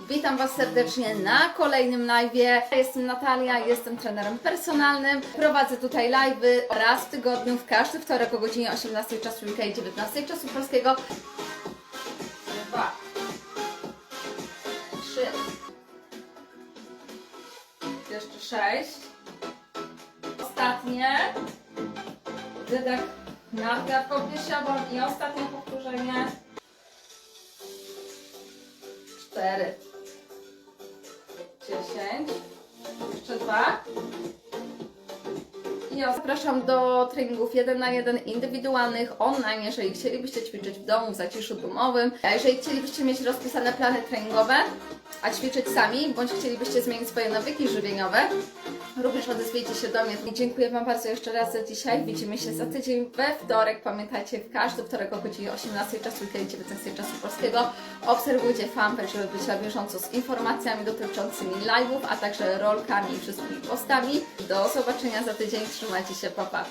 Witam Was serdecznie na kolejnym live'ie. Jestem Natalia, jestem trenerem personalnym. Prowadzę tutaj live'y raz w tygodniu, w każdy wtorek o godzinie 18 czasu UK i 19 czasu polskiego. Dwa. Trzy. Jeszcze sześć. Ostatnie. Wydech nadgarką piersiową i ostatnie powtórzenie. Cztery. Dziesięć. Jeszcze dwa. I ja zapraszam do treningów 1 na 1 indywidualnych, online, jeżeli chcielibyście ćwiczyć w domu, w zaciszu domowym. A jeżeli chcielibyście mieć rozpisane plany treningowe, a ćwiczyć sami, bądź chcielibyście zmienić swoje nawyki żywieniowe, również odezwijcie się do mnie. I dziękuję Wam bardzo jeszcze raz za dzisiaj. Widzimy się za tydzień we wtorek. Pamiętajcie, w każdy wtorek o godzinie 18 czasu UK 19 czasu polskiego. Obserwujcie fanpage, żeby być na bieżąco z informacjami dotyczącymi live'ów, a także rolkami i wszystkimi postami. Do zobaczenia za tydzień. Trzymajcie się, pa pa!